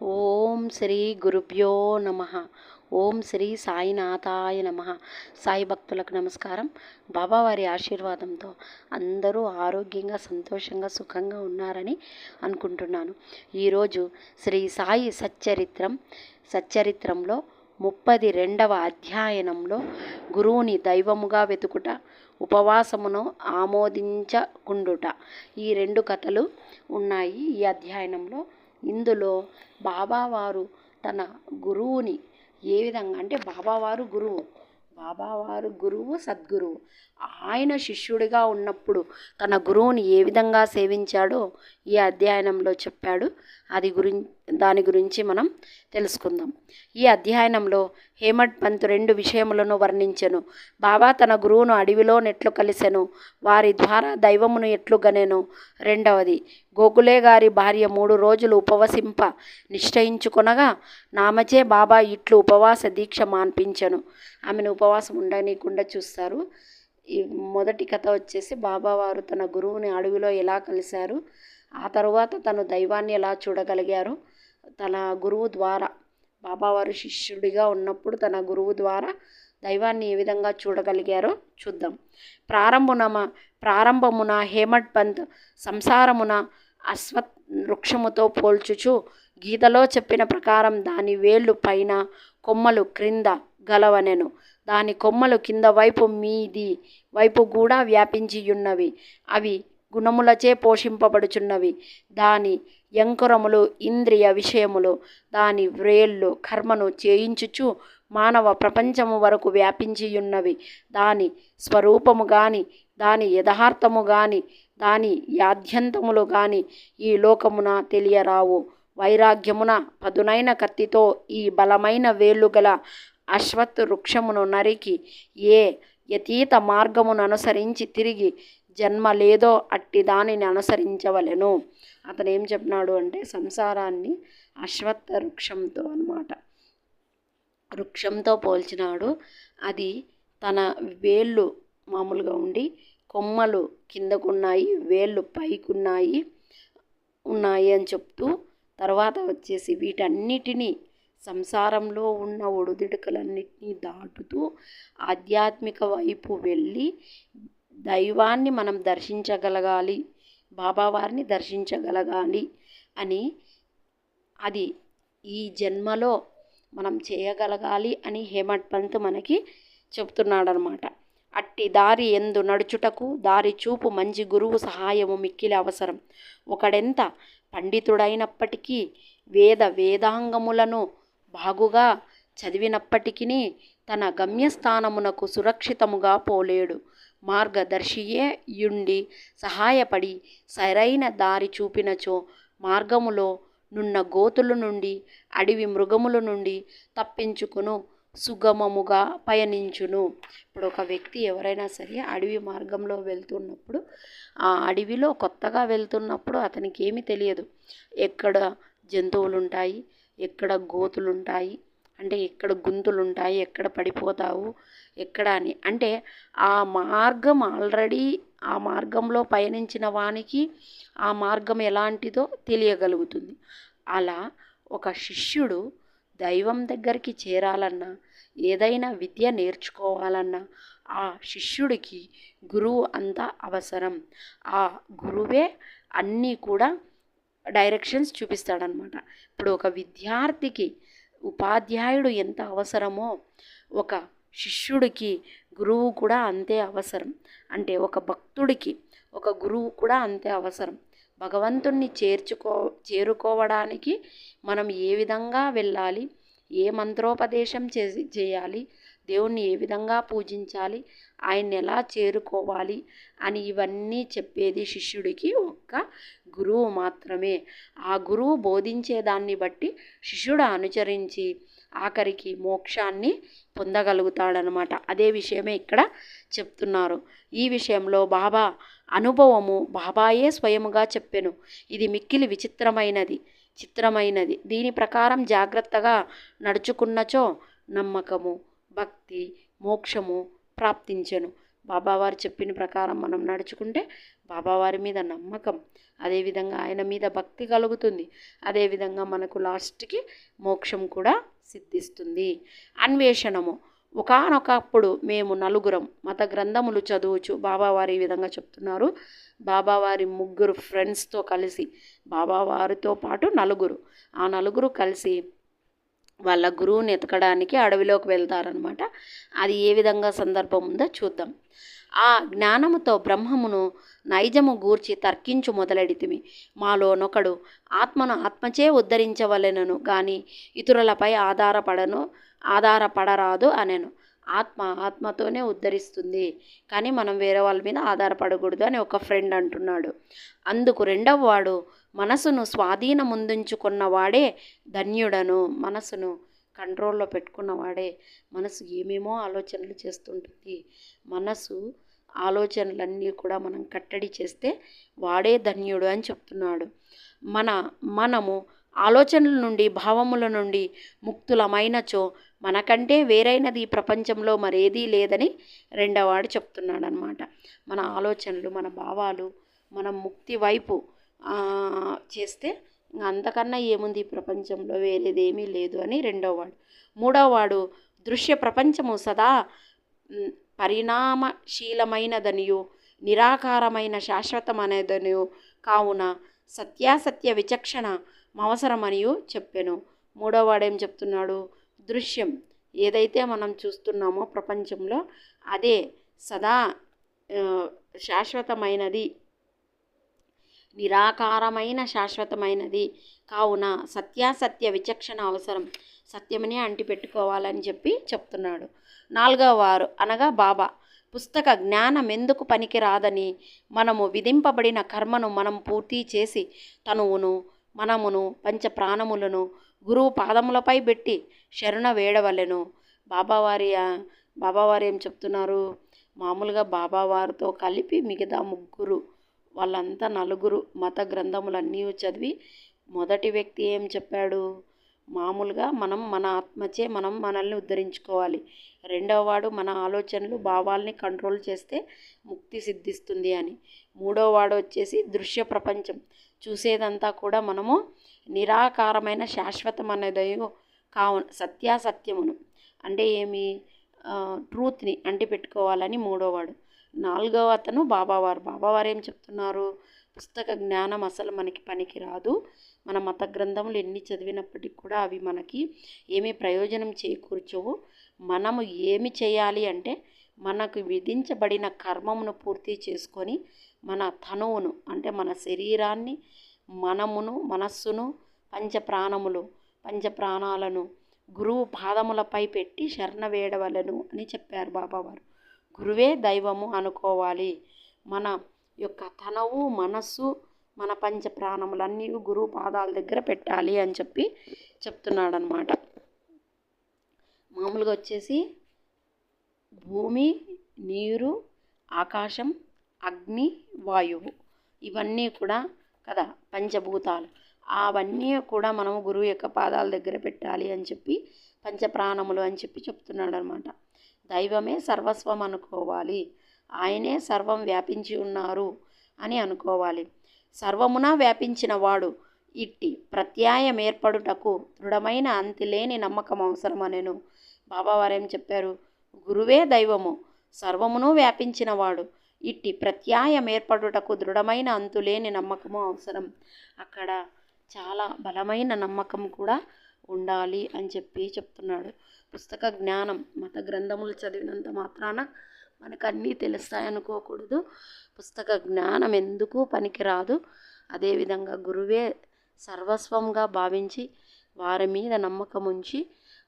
ఓం శ్రీ గురుభ్యో నమ. ఓం శ్రీ సాయినాథాయ నమ. సాయి భక్తులకు నమస్కారం. బాబావారి ఆశీర్వాదంతో అందరూ ఆరోగ్యంగా సంతోషంగా సుఖంగా ఉన్నారని అనుకుంటున్నాను. ఈరోజు శ్రీ సాయి సచ్చరిత్రం సచ్చరిత్రంలో ముప్పది రెండవ అధ్యయనంలో గురువుని దైవముగా వెతుకుట ఉపవాసమును ఆమోదించకుండుట ఈ రెండు కథలు ఉన్నాయి ఈ అధ్యయనంలో. ఇందులో బాబావారు తన గురువుని ఏ విధంగా అంటే బాబావారు గురువు బాబావారు గురువు సద్గురువు. ఆయన శిష్యుడిగా ఉన్నప్పుడు తన గురువుని ఏ విధంగా సేవించాడో ఈ అధ్యయనంలో చెప్పాడు. అది గురి దాని గురించి మనం తెలుసుకుందాం. ఈ అధ్యయనంలో హేమడ్ పంత్ రెండు విషయములను వర్ణించెను. బాబా తన గురువును అడవిలో నెట్లు కలిసెను. వారి ద్వారా దైవమును ఎట్లు గనెను రెండవది గోకులే గారి భార్య మూడు రోజులు ఉపవసింప నిశ్చయించుకొనగా నామచే బాబా ఇట్లు ఉపవాస దీక్ష మాన్పించెను. ఆమెను ఉపవాసం ఉండనీయకుండా చూస్తారు. ఈ మొదటి కథ వచ్చేసి బాబావారు తన గురువుని అడవిలో ఎలా కలిశారు? ఆ తరువాత తను దైవాన్ని ఎలా చూడగలిగారు తన గురువు ద్వారా బాబావారు శిష్యుడిగా ఉన్నప్పుడు తన గురువు ద్వారా దైవాన్ని ఏ విధంగా చూడగలిగారో చూద్దాం. ప్రారంభమున ప్రారంభమున హేమట్ పంత్ సంసారమున అశ్వత్ వృక్షముతో పోల్చుచు గీతలో చెప్పిన ప్రకారం దాని వేళ్ళు పైన కొమ్మలు క్రింద గలవనెను. దాని కొమ్మలు కింద వైపు మీది వైపు కూడా వ్యాపించియున్నవి. అవి గుణములచే పోషింపబడుచున్నవి. దాని యంకురములు ఇంద్రియ విషయములు దాని వ్రేళ్ళు కర్మను చేయించుచు మానవ ప్రపంచము వరకు వ్యాపించియున్నవి. దాని స్వరూపము గాని దాని యథార్థము గాని దాని యాద్యంతములు గాని ఈ లోకమున తెలియరావు. వైరాగ్యమున పదునైన కత్తితో ఈ బలమైన వేళ్ళు గల అశ్వత్ వృక్షమును నరికి ఏ యతీత మార్గమును అనుసరించి తిరిగి జన్మ లేదో అట్టి దానిని అనుసరించవలెను. అతను ఏం చెప్పినాడు అంటే సంసారాన్ని అశ్వత్థ వృక్షంతో అనమాట వృక్షంతో పోల్చినాడు. అది తన వేళ్ళు మామూలుగా ఉండి కొమ్మలు కిందకున్నాయి వేళ్ళు పైకున్నాయి ఉన్నాయి అని చెప్తూ తర్వాత వచ్చేసి వీటన్నిటినీ సంసారంలో ఉన్న ఒడిదుడుకలన్నిటినీ దాటుతూ ఆధ్యాత్మిక వైపు వెళ్ళి దైవాన్ని మనం దర్శించగలగాలి బాబావారిని దర్శించగలగాలి అని అది ఈ జన్మలో మనం చేయగలగాలి అని హేమట్ పంత్ మనకి చెప్తున్నాడనమాట. అట్టి దారి ఎందు నడుచుటకు దారి చూపు మంచి గురువు సహాయము మిక్కిలి అవసరం. ఒకడెంత పండితుడైనప్పటికీ వేద వేదాంగములను బాగుగా చదివినప్పటికీ తన గమ్యస్థానమునకు సురక్షితముగా పోలేడు. మార్గదర్శియే యుండి సహాయపడి సరైన దారి చూపినచో మార్గములో నున్న గోతుల నుండి అడవి మృగముల నుండి తప్పించుకును సుగమముగా పయనించును. ఇప్పుడు ఒక వ్యక్తి ఎవరైనా సరే అడవి మార్గంలో వెళ్తున్నప్పుడు ఆ అడవిలో కొత్తగా వెళ్తున్నప్పుడు అతనికి ఏమీ తెలియదు. ఎక్కడ జంతువులు ఉంటాయి ఎక్కడ గోతులు ఉంటాయి అంటే ఎక్కడ గుంతులు ఉంటాయి ఎక్కడ పడిపోతావు ఎక్కడ అని. అంటే ఆ మార్గం ఆల్రెడీ ఆ మార్గంలో పయనించిన వానికి ఆ మార్గం ఎలాంటిదో తెలియగలుగుతుంది. అలా ఒక శిష్యుడు దైవం దగ్గరికి చేరాలన్నా ఏదైనా విద్య నేర్చుకోవాలన్నా ఆ శిష్యుడికి గురువు అంత అవసరం. ఆ గురువే అన్నీ కూడా డైరెక్షన్స్ చూపిస్తాడనమాట. ఇప్పుడు ఒక విద్యార్థికి ఉపాధ్యాయుడు ఎంత అవసరమో ఒక శిష్యుడికి గురువు కూడా అంతే అవసరం. అంటే ఒక భక్తుడికి ఒక గురువు కూడా అంతే అవసరం. భగవంతుణ్ణి చేర్చుకో చేరుకోవడానికి మనం ఏ విధంగా వెళ్ళాలి? ఏ మంత్రోపదేశం చే చేయాలి? దేవుణ్ణి ఏ విధంగా పూజించాలి? ఆయన్ని ఎలా చేరుకోవాలి? అని ఇవన్నీ చెప్పేది శిష్యుడికి ఒక్క గురువు మాత్రమే. ఆ గురువు బోధించే దాన్ని బట్టి శిష్యుడు అనుసరించి ఆఖరికి మోక్షాన్ని పొందగలుగుతాడనమాట అదే విషయమే ఇక్కడ చెప్తున్నారు. ఈ విషయంలో బాబా అనుభవము బాబాయే స్వయముగా చెప్పెను. ఇది మిక్కిలి విచిత్రమైనది చిత్రమైనది. దీని ప్రకారం జాగ్రత్తగా నడుచుకున్నచో నమ్మకము భక్తి మోక్షము ప్రాప్తించెను. బాబావారు చెప్పిన ప్రకారం మనం నడుచుకుంటే బాబావారి మీద నమ్మకం అదేవిధంగా ఆయన మీద భక్తి కలుగుతుంది. అదేవిధంగా మనకు లాస్ట్కి మోక్షం కూడా సిద్ధిస్తుంది. అన్వేషణము. ఒకనొకప్పుడు మేము నలుగురం మత గ్రంథములు చదువుచు బాబావారి ఈ విధంగా చెప్తున్నారు. బాబావారి ముగ్గురు ఫ్రెండ్స్తో కలిసి బాబావారితో పాటు నలుగురు. ఆ నలుగురు కలిసి వాళ్ళ గురువుని ఎతకడానికి అడవిలోకి వెళ్తారనమాట అది ఏ విధంగా సందర్భం ఉందో చూద్దాం. ఆ జ్ఞానముతో బ్రహ్మమును నైజము గూర్చి తర్కించు మొదలెడితిమి. మాలోనొకడు ఆత్మను ఆత్మచే ఉద్ధరించవలెనను గాని ఇతరులపై ఆధారపడను ఆధారపడరాదు అనెను. ఆత్మ ఆత్మతోనే ఉద్ధరిస్తుంది. కానీ మనం వేరే వాళ్ళ మీద ఆధారపడకూడదు అని ఒక ఫ్రెండ్ అంటున్నాడు. అందుకు రెండవ వాడు మనసును స్వాధీనం ముందుంచుకున్నవాడే ధన్యుడను మనసును కంట్రోల్లో పెట్టుకున్నవాడే. మనసు ఏమేమో ఆలోచనలు చేస్తుంటుంది. మనసు ఆలోచనలన్నీ కూడా మనం కట్టడి చేస్తే వాడే ధన్యుడు అని చెప్తున్నాడు. మన మనము ఆలోచనల నుండి భావముల నుండి ముక్తులమైనచో మనకంటే వేరైనది ఈ ప్రపంచంలో మరేదీ లేదని రెండవవాడు చెప్తున్నాడు అనమాట మన ఆలోచనలు మన భావాలు మనం ముక్తి వైపు చేస్తే అంతకన్నా ఏముంది ఈ ప్రపంచంలో? వేరేదేమీ లేదు అని రెండోవాడు. మూడోవాడు దృశ్య ప్రపంచము సదా పరిణామశీలమైనదనియు నిరాకారమైన శాశ్వతమైనదనియు. కావున సత్యాసత్య విచక్షణ అవసరమనియు చెప్పెను. మూడోవాడేం చెప్తున్నాడు? దృశ్యం. ఏదైతే మనం చూస్తున్నామో ప్రపంచంలో అదే సదా శాశ్వతమైనది నిరాకారమైన శాశ్వతమైనది. కావున సత్యాసత్య విచక్షణ అవసరం. సత్యమని అంటిపెట్టుకోవాలని చెప్పి చెప్తున్నాడు. నాలుగవ వారు అనగా బాబా పుస్తక జ్ఞానం ఎందుకు పనికిరాదని మనము విధింపబడిన కర్మను మనం పూర్తి చేసి తనువును మనమును పంచ ప్రాణములను గురువు పాదములపై పెట్టి శరణ వేడవలెను. బాబావారి బాబావారు ఏం చెప్తున్నారు? మామూలుగా బాబావారితో కలిపి మిగతా ముగ్గురు వాళ్ళంతా నలుగురు మత గ్రంథములన్నీ చదివి మొదటి వ్యక్తి ఏం చెప్పాడు? మామూలుగా మనం మన ఆత్మచే మనం మనల్ని ఉద్ధరించుకోవాలి. రెండవ వాడు మన ఆలోచనలు భావాల్ని కంట్రోల్ చేస్తే ముక్తి సిద్ధిస్తుంది అని. మూడో వాడు వచ్చేసి దృశ్య ప్రపంచం. చూసేదంతా కూడా మనము నిరాకారమైన శాశ్వతం అనేది కావు సత్యాసత్యమును. అంటే ఏమి? ట్రూత్ని అంటి పెట్టుకోవాలని మూడోవాడు నాలుగవ అతను బాబావారు. బాబావారు ఏం చెప్తున్నారు? పుస్తక జ్ఞానం అసలు మనకి పనికి రాదు మన మత గ్రంథములు ఎన్ని చదివినప్పటికి కూడా అవి మనకి ఏమీ ప్రయోజనం చేకూర్చవు. మనము ఏమి చేయాలి అంటే మనకు విధించబడిన కర్మమును పూర్తి చేసుకొని మన తనువును అంటే మన శరీరాన్ని మనమును మనస్సును పంచప్రాణములు పంచప్రాణాలను గురువు పాదములపై పెట్టి శరణ వేడవలను అని చెప్పారు బాబావారు. గురువే దైవము అనుకోవాలి. మన యొక్క తనవు మనస్సు మన పంచ ప్రాణములన్నీ గురువు పాదాల దగ్గర పెట్టాలి అని చెప్పి చెప్తున్నాడు అనమాట మామూలుగా వచ్చేసి భూమి నీరు ఆకాశం అగ్ని వాయువు ఇవన్నీ కూడా కదా పంచభూతాలు. అవన్నీ కూడా మనము గురువు యొక్క పాదాల దగ్గర పెట్టాలి అని చెప్పి పంచప్రాణములు అని చెప్పి చెప్తున్నాడు అనమాట దైవమే సర్వస్వం అనుకోవాలి ఆయనే సర్వం వ్యాపించి ఉన్నారు అని అనుకోవాలి. సర్వమున వ్యాపించిన వాడు ఇట్టి ప్రత్యాయం ఏర్పడుటకు దృఢమైన అంతిలేని నమ్మకం అవసరమనెను. బాబావారేం చెప్పారు? గురువే దైవము సర్వమును వ్యాపించినవాడు ఇట్టి ప్రత్యాయం ఏర్పడుటకు దృఢమైన అంతులేని నమ్మకము అవసరం. అక్కడ చాలా బలమైన నమ్మకం కూడా ఉండాలి అని చెప్పి చెప్తున్నాడు. పుస్తక జ్ఞానం మత గ్రంథములు చదివినంత మాత్రాన మనకు అన్నీ తెలుస్తాయనుకోకూడదు. పుస్తక జ్ఞానం ఎందుకు పనికిరాదు? అదేవిధంగా గురువే సర్వస్వంగా భావించి వారి మీద నమ్మకం ఉంచి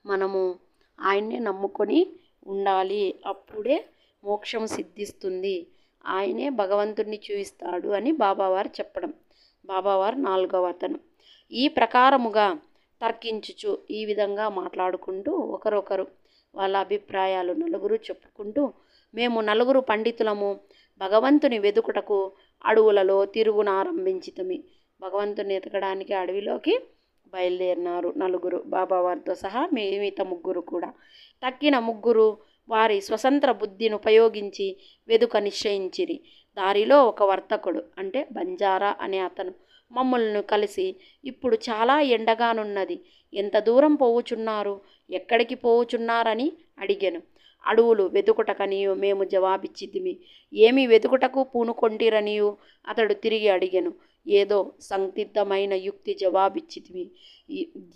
మనము ఆయన్నే నమ్ముకొని ఉండాలి. అప్పుడే మోక్షం సిద్ధిస్తుంది. ఆయనే భగవంతుడిని చూపిస్తాడు అని బాబావారు చెప్పడం. బాబావారు నాలుగవ అతను. ఈ ప్రకారముగా తర్కించుచు ఈ విధంగా మాట్లాడుకుంటూ ఒకరొకరు వాళ్ళ అభిప్రాయాలు నలుగురు చెప్పుకుంటూ మేము నలుగురు పండితులము భగవంతుని వెదుకుటకు అడవులలో తిరుగునారంభించితమి భగవంతుని ఎతకడానికి అడవిలోకి బయలుదేరినారు నలుగురు. బాబావారితో సహా మిగతా ముగ్గురు కూడా. తక్కిన ముగ్గురు వారి స్వతంత్ర బుద్ధిని ఉపయోగించి వెదుక నిశ్చయించిరి. దారిలో ఒక వర్తకుడు అంటే బంజారా అనే అతను మమ్మల్ని కలిసి ఇప్పుడు చాలా ఎండగానున్నది. ఎంత దూరం పోవుచున్నారు? ఎక్కడికి పోవుచున్నారని అడిగాను. అడవులు వెతుకుటకనియు మేము జవాబిచ్చితిమి. ఏమి వెతుకుటకు పూనుకొంటిరనియు అతడు తిరిగి అడిగాను. ఏదో సందిగ్ధమైన యుక్తి జవాబిచ్చితిమి.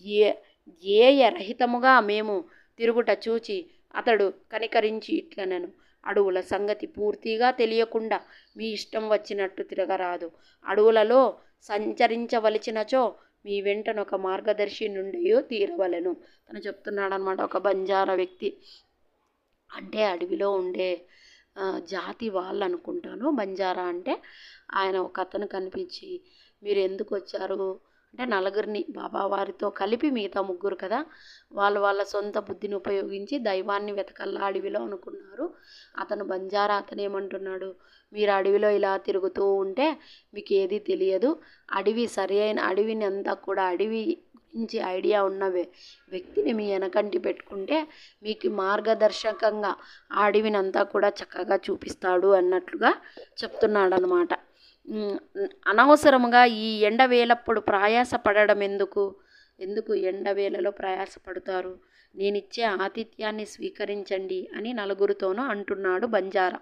ఏ ధ్యేయరహితముగా మేము తిరుగుట చూచి అతడు కనికరించి ఇట్లనను. అడవుల సంగతి పూర్తిగా తెలియకుండా మీ ఇష్టం వచ్చినట్టు తిరగరాదు. అడవులలో సంచరించవలసినచో మీ వెంటనొక మార్గదర్శి నుండి తీరవలెను. తను చెప్తున్నాడనమాట ఒక బంజారా వ్యక్తి. అంటే అడవిలో ఉండే జాతి వాళ్ళు అనుకుంటాను బంజారా అంటే ఆయన ఒక అతను కనిపించి మీరు ఎందుకు వచ్చారు? అంటే నలుగురిని బాబా వారితో కలిపి మిగతా ముగ్గురు కదా వాళ్ళు వాళ్ళ సొంత బుద్ధిని ఉపయోగించి దైవాన్ని వెతకల్లా అడవిలో అనుకున్నారు. అతను బంజారా అతను ఏమంటున్నాడు మీరు అడవిలో ఇలా తిరుగుతూ ఉంటే మీకు ఏది తెలియదు. అడవి సరి అయిన అడవిని అంతా కూడా అడవి గురించి ఐడియా ఉన్న వ్యక్తిని మీ వెనకంటి పెట్టుకుంటే మీకు మార్గదర్శకంగా ఆ అడవిని అంతా కూడా చక్కగా చూపిస్తాడు అన్నట్లుగా చెప్తున్నాడు అనమాట అనవసరముగా ఈ ఎండ వేలప్పుడు ప్రయాసపడడం ఎందుకు ఎందుకు ఎండ వేళలో ప్రయాసపడతారు? నేనిచ్చే ఆతిథ్యాన్ని స్వీకరించండి అని నలుగురితోనూ అంటున్నాడు బంజారా.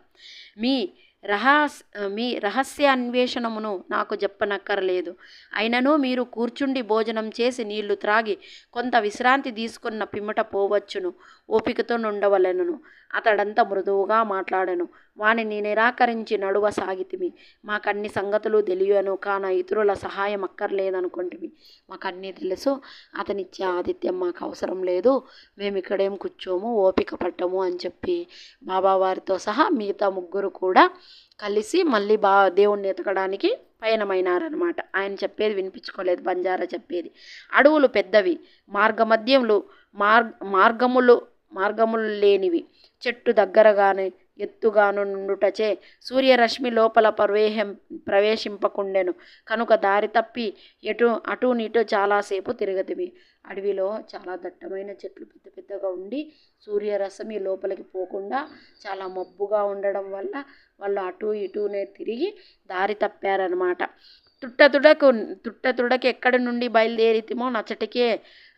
మీ రహస్ మీ రహస్య అన్వేషణమును నాకు చెప్పనక్కరలేదు. అయినను మీరు కూర్చుండి భోజనం చేసి నీళ్ళు త్రాగి కొంత విశ్రాంతి తీసుకున్న పిమ్మట పోవచ్చును. ఓపికతో నుండవలెనను. అతడంతా మృదువుగా మాట్లాడను. వానిని నిరాకరించి నడువ సాగితిమి. మాకన్ని సంగతులు తెలియను కాన ఇతరుల సహాయం అక్కర్లేదనుకుంటుమి. మాకన్నీ తెలుసు. అతనిచ్చే ఆతిథ్యం మాకు అవసరం లేదు. మేము ఇక్కడేం కూర్చోము ఓపిక పట్టము అని చెప్పి బాబావారితో సహా మిగతా ముగ్గురు కూడా కలిసి మళ్ళీ బా దేవుణ్ణి ఎతకడానికి పయనమైనారనమాట ఆయన చెప్పేది వినిపించుకోలేదు బంజారా చెప్పేది. అడవులు పెద్దవి. మార్గమధ్యంలో మార్ మార్గములు మార్గములు లేనివి. చెట్టు దగ్గరగానే ఎత్తుగాను నుండుటచే సూర్యరశ్మి లోపల ప్రవేహం ప్రవేశింపకుండెను. కనుక దారి తప్పి ఎటు అటు నీటు చాలాసేపు తిరగతివి. అడవిలో చాలా దట్టమైన చెట్లు పెద్ద పెద్దగా ఉండి సూర్యరశ్మి లోపలికి పోకుండా చాలా మబ్బుగా ఉండడం వల్ల వాళ్ళు అటు ఇటునే తిరిగి దారి తప్పారనమాట తుట్టతుడకు తుట్టతుడకు ఎక్కడి నుండి బయలుదేరితిమో నచ్చటికే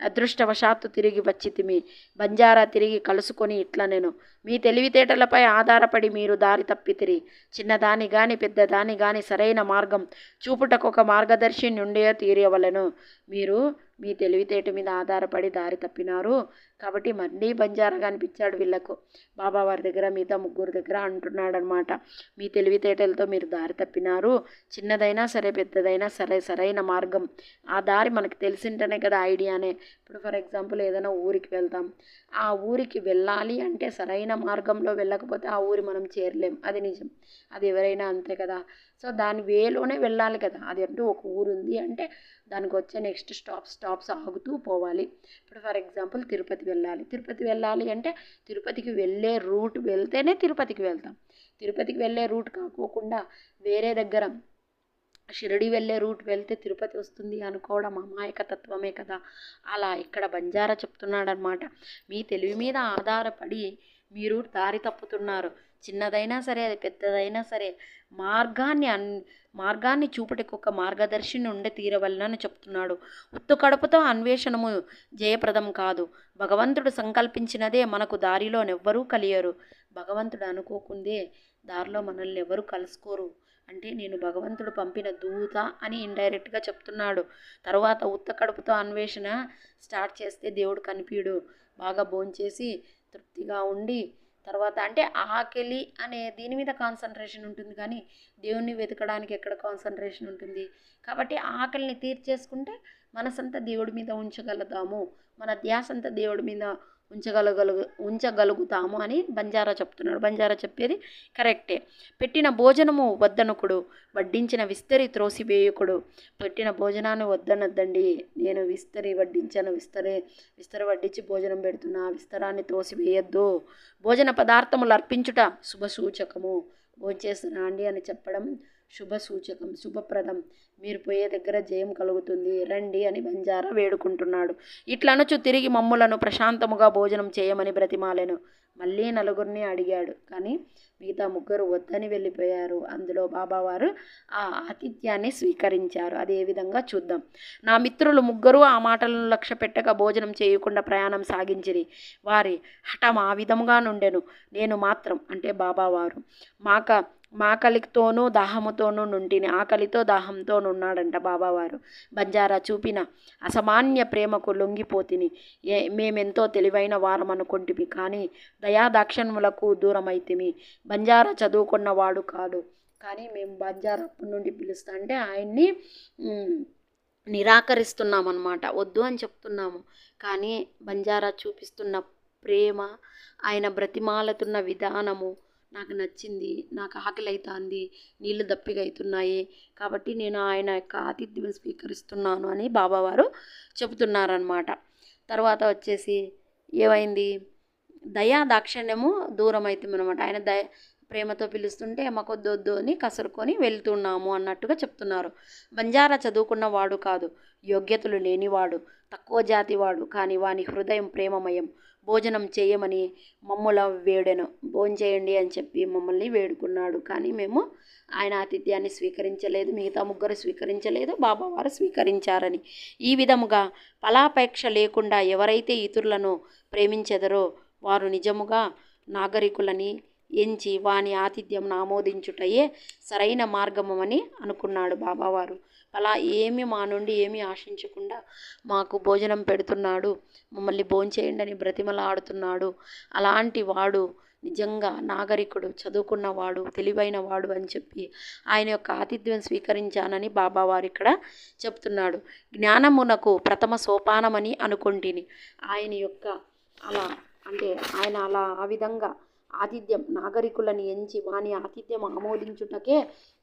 అదృష్టవశాత్తు తిరిగి వచ్చితిమి. బంజారా తిరిగి కలుసుకొని ఇట్లా నేను. మీ తెలివితేటలపై ఆధారపడి మీరు దారి తప్పితిరి. చిన్నదాని గాని పెద్దదాని గాని సరైన మార్గం చూపుటకు ఒక మార్గదర్శి నుండే తీరేవలను మీరు మీ తెలివితేట మీద ఆధారపడి దారి తప్పినారు. కాబట్టి మళ్ళీ బంజారాగా అనిపించాడు వీళ్ళకు. బాబా వారి దగ్గర మిగతా ముగ్గురు దగ్గర అంటున్నాడు అనమాట మీ తెలివితేటలతో మీరు దారి తప్పినారు. చిన్నదైనా సరే పెద్దదైనా సరే సరైన మార్గం. ఆ దారి మనకు తెలిసింటేనే కదా ఐడియానే. ఇప్పుడు ఫర్ ఎగ్జాంపుల్ ఏదైనా ఊరికి వెళ్తాం. ఆ ఊరికి వెళ్ళాలి అంటే సరైన మార్గంలో వెళ్ళకపోతే ఆ ఊరి మనం చేరలేం. అది నిజం. అది ఎవరైనా అంతే కదా. సో దాని వేలోనే వెళ్ళాలి కదా. అది అంటూ ఒక ఊరు ఉంది అంటే దానికి వచ్చే నెక్స్ట్ స్టాప్ స్టాప్స్ ఆగుతూ పోవాలి. ఇప్పుడు ఫర్ ఎగ్జాంపుల్ తిరుపతి వెళ్ళాలి. తిరుపతి వెళ్ళాలి అంటే తిరుపతికి వెళ్ళే రూట్ వెళ్తేనే తిరుపతికి వెళ్తాం. తిరుపతికి వెళ్ళే రూట్ కాకోకుండా వేరే దగ్గర షిరిడి వెళ్ళే రూట్ వెళ్తే తిరుపతి వస్తుంది అనుకోవడం అమాయక తత్వమే కదా. అలా ఇక్కడ బంజారా చెప్తున్నాడనమాట మీ తెలివి మీద ఆధారపడి మీరు దారి తప్పుతున్నారు. చిన్నదైనా సరే అది పెద్దదైనా సరే మార్గాన్ని అన్ మార్గాన్ని చూపటికి ఒక మార్గదర్శిని ఉండే తీరవలనని చెప్తున్నాడు. ఉత్తు కడుపుతో అన్వేషణము జయప్రదం కాదు. భగవంతుడు సంకల్పించినదే మనకు దారిలోనెవ్వరూ కలియరు. భగవంతుడు అనుకోకుందే దారిలో మనల్ని ఎవరు కలుసుకోరు. అంటే నేను భగవంతుడు పంపిన దూత అని ఇండైరెక్ట్గా చెప్తున్నాడు. తర్వాత ఉత్త కడుపుతో అన్వేషణ స్టార్ట్ చేస్తే దేవుడు కనిపించడు బాగా భోంచేసి తృప్తిగా ఉండి తర్వాత అంటే ఆకలి అనే దీని మీద కాన్సన్ట్రేషన్ ఉంటుంది కానీ దేవుణ్ణి వెతకడానికి ఎక్కడ కాన్సన్ట్రేషన్ ఉంటుంది? కాబట్టి ఆకలిని తీర్చేసుకుంటే మనసంతా దేవుడి మీద ఉంచగలుగుతాము. మన ధ్యాసంతా దేవుడి మీద ఉంచగలగలుగు ఉంచగలుగుతాము అని బంజారా చెప్తున్నాడు. బంజారా చెప్పేది కరెక్టే. పెట్టిన భోజనము వద్దనుకుడు వడ్డించిన విస్తరి త్రోసివేయకుడు. పెట్టిన భోజనాన్ని వద్దనొద్దండి. నేను విస్తరి వడ్డించను విస్తరి విస్తరి వడ్డించి భోజనం పెడుతున్నా విస్తరాన్ని త్రోసివేయద్దు. భోజన పదార్థములు అర్పించుట శుభసూచకము. భోంచేస్తున్నా అండి అని చెప్పడం శుభ సూచకం శుభప్రదం. మీరు పోయే దగ్గర జయం కలుగుతుంది. రండి అని బంజారా వేడుకుంటున్నాడు. ఇట్లా తిరిగి మమ్ములను ప్రశాంతముగా భోజనం చేయమని బ్రతిమాలెను. మళ్ళీ నలుగురిని అడిగాడు. కానీ మిగతా ముగ్గురు వద్దని వెళ్ళిపోయారు. అందులో బాబావారు ఆ ఆతిథ్యాన్ని స్వీకరించారు. అది ఏ విధంగా చూద్దాం. నా మిత్రులు ముగ్గురు ఆ మాటలను లక్ష్య పెట్టక భోజనం చేయకుండా ప్రయాణం సాగించిరి. వారి హఠం ఆ విధముగా నుండెను. నేను మాత్రం అంటే బాబావారు. మాక మాకలితోనూ దాహముతోనూ నుంటిని ఆకలితో దాహంతో ఉన్నాడంట బాబావారు. బంజారా చూపిన అసామాన్య ప్రేమకు లొంగిపోతిని. ఏ మేమెంతో తెలివైన వారం అనుకుంటిమి కానీ దయాదాక్షణములకు దూరమైతిమి. బంజారా చదువుకున్నవాడు కాదు. కానీ మేము బంజారా నుండి పిలుస్తా అంటే ఆయన్ని నిరాకరిస్తున్నామన్నమాట. వద్దు అని చెప్తున్నాము. కానీ బంజారా చూపిస్తున్న ప్రేమ ఆయన బ్రతిమాలుతున్న విధానము నాకు నచ్చింది నాకు ఆకలి అవుతుంది నీళ్ళు దప్పిగా అవుతున్నాయి కాబట్టి నేను ఆయన యొక్క ఆతిథ్యం స్వీకరిస్తున్నాను అని బాబావారు చెబుతున్నారనమాట తర్వాత వచ్చేసి ఏమైంది? దయా దాక్షిణ్యము దూరం అవుతుందనమాట ఆయన దయ ప్రేమతో పిలుస్తుంటే మాకొద్దు అని కసురుకొని వెళ్తున్నాము అన్నట్టుగా చెప్తున్నారు. బంజారా చదువుకున్న వాడు కాదు యోగ్యతలు లేనివాడు తక్కువ జాతివాడు కానీ వాని హృదయం ప్రేమమయం. భోజనం చేయమని మమ్మల వేడెను. భోంచేయండి అని చెప్పి మమ్మల్ని వేడుకున్నాడు. కానీ మేము ఆయన ఆతిథ్యాన్ని స్వీకరించలేదు. మిగతా ముగ్గురు స్వీకరించలేదు. బాబావారు స్వీకరించారని. ఈ విధముగా ఫలాపేక్ష లేకుండా ఎవరైతే ఇతరులను ప్రేమించెదరో వారు నిజముగా నాగరికులని ఎంచి వాని ఆతిథ్యం ఆమోదించుటయే సరైన మార్గమని అనుకున్నాడు బాబావారు అలా ఏమి మా నుండి ఏమీ ఆశించకుండా మాకు భోజనం పెడుతున్నాడు మమ్మల్ని భోంచేయండి అని బ్రతిమలాడుతున్నాడు. అలాంటి వాడు నిజంగా నాగరికుడు చదువుకున్నవాడు తెలివైన వాడు అని చెప్పి ఆయన యొక్క ఆతిథ్యం స్వీకరించానని బాబావారు ఇక్కడ చెప్తున్నాడు. జ్ఞానమునకు ప్రథమ సోపానమని అనుకుంటుని. ఆయన యొక్క అలా అంటే ఆయన అలా ఆ విధంగా ఆతిథ్యం నాగరికులని ఎంచి వాని ఆతిథ్యం ఆమోదించుటకే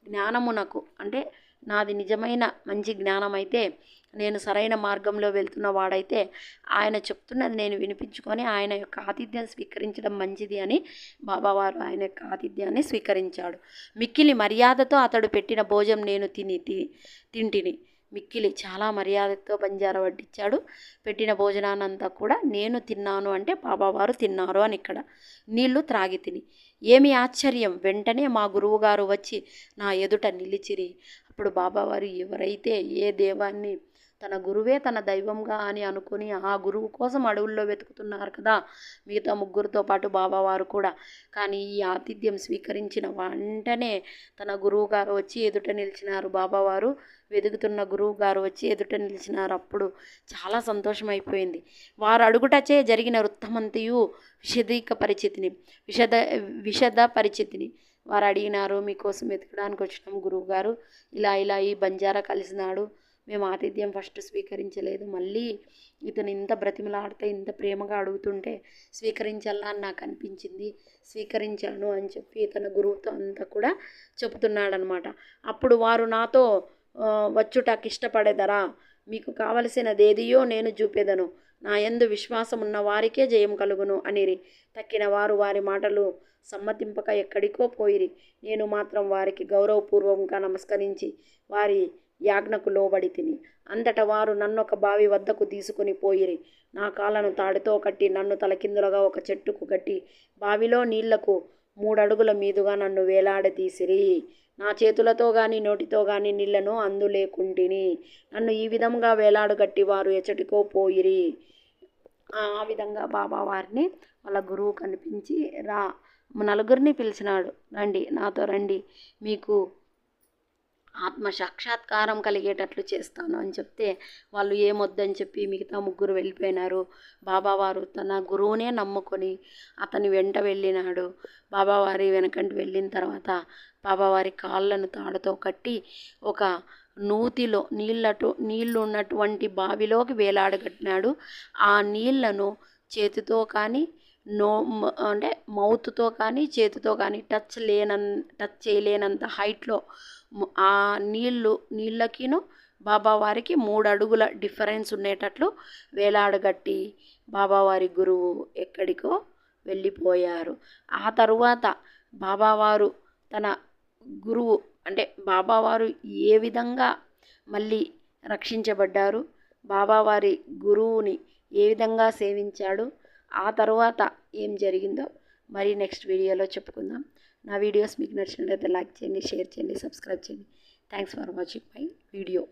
జ్ఞానమునకు అంటే నాది నిజమైన మంచి జ్ఞానం అయితే నేను సరైన మార్గంలో వెళ్తున్న వాడైతే ఆయన చెప్తున్నది నేను వినిపించుకొని ఆయన యొక్క ఆతిథ్యం స్వీకరించడం మంచిది అని బాబావారు ఆయన యొక్క ఆతిథ్యాన్ని స్వీకరించాడు. మిక్కిలి మర్యాదతో అతడు పెట్టిన భోజనం నేను తిని తి- తింటిని. మిక్కిలి చాలా మర్యాదతో బంజారా వడ్డించాడు పెట్టిన భోజనాన్నంతా కూడా నేను తిన్నాను అంటే బాబావారు తిన్నారు అని ఇక్కడ. నీళ్ళు త్రాగి తిని. ఏమి ఆశ్చర్యం వెంటనే మా గురువుగారు వచ్చి నా ఎదుట నిలిచిరి. అప్పుడు బాబావారు ఎవరైతే ఏ దేవాన్ని తన గురువే తన దైవంగా అని అనుకుని ఆ గురువు కోసం అడవుల్లో వెతుకుతున్నారు కదా మిగతా ముగ్గురితో పాటు బాబావారు కూడా. కానీ ఈ ఆతిథ్యం స్వీకరించిన వెంటనే తన గురువు గారు వచ్చి ఎదుట నిలిచినారు. బాబావారు వెతుకుతున్న గురువు గారు వచ్చి ఎదుట నిలిచినారు. అప్పుడు చాలా సంతోషం అయిపోయింది వారు అడుగుటచే జరిగిన వృత్తమంతయు విషదీక పరిచితిని విషద విషద పరిచితిని. వారు అడిగినారు మీకోసం వెతకడానికి వచ్చినాం గురువు గారు ఇలా ఇలా ఈ బంజారా కలిసినాడు. మేము ఆతిథ్యం ఫస్ట్ స్వీకరించలేదు. మళ్ళీ ఇతను ఇంత బ్రతిమలాడితే ఇంత ప్రేమగా అడుగుతుంటే స్వీకరించాలా అని నాకు అనిపించింది. స్వీకరించాను అని చెప్పి ఇతను గురువుతో అంతా కూడా చెబుతున్నాడనమాట. అప్పుడు వారు నాతో వచ్చుటాకి ఇష్టపడేదరా? మీకు కావలసినదేదియో నేను చూపెదను. నా యందు విశ్వాసం ఉన్న వారికే జయం కలుగును అనిరి. తక్కిన వారు వారి మాటలు సమ్మతింపక ఎక్కడికో పోయిరి. నేను మాత్రం వారికి గౌరవపూర్వకంగా నమస్కరించి వారి యాజ్ఞకు లోబడి తిని. అంతట వారు నన్ను ఒక బావి వద్దకు తీసుకుని పోయిరి. నా కాళ్ళను తాడుతో కట్టి నన్ను తలకిందులుగా ఒక చెట్టుకు కట్టి బావిలో నీళ్ళకు మూడడుగుల మీదుగా నన్ను వేలాడదీసిరి నా చేతులతో గాని నోటితో గాని నీళ్ళను అందులేకుంటిని. నన్ను ఈ విధంగా వేలాడగట్టి వారు ఎచ్చటికో పోయిరి. ఆ విధంగా బాబా వారిని వాళ్ళ గురువు కనిపించి రా నలుగురిని పిలిచినాడు. రండి నాతో రండి. మీకు ఆత్మ సాక్షాత్కారం కలిగేటట్లు చేస్తాను అని చెప్తే వాళ్ళు ఏమొద్దని చెప్పి మిగతా ముగ్గురు వెళ్ళిపోయినారు. బాబావారు తన గురువునే నమ్ముకొని అతని వెంట వెళ్ళినాడు. బాబావారి వెనకంటి వెళ్ళిన తర్వాత బాబావారి కాళ్ళను తాడుతో కట్టి ఒక నూతిలో నీళ్ళటు నీళ్ళు ఉన్నటువంటి బావిలోకి వేలాడగట్టినాడు. ఆ నీళ్ళను చేతితో కానీ నో అంటే మౌత్తో కానీ చేతితో కానీ టచ్ లేనన్ టచ్ చేయలేనంత హైట్లో ఆ నీళ్ళు నీళ్ళకిను బాబావారికి మూడు అడుగుల డిఫరెన్స్ ఉండేటట్లు వేలాడగట్టి బాబావారి గురువు ఎక్కడికో వెళ్ళిపోయారు. ఆ తరువాత బాబావారు తన గురువు అంటే బాబావారు ఏ విధంగా మళ్ళీ రక్షించబడ్డారు బాబావారి గురువుని ఏ విధంగా సేవించాడు ఆ తర్వాత ఏం జరిగిందో మరి నెక్స్ట్ వీడియోలో చెప్పుకుందాం. నా వీడియోస్ మీకు నచ్చినట్లయితే లైక్ చేయండి షేర్ చేయండి సబ్స్క్రైబ్ చేయండి. Thanks for watching my video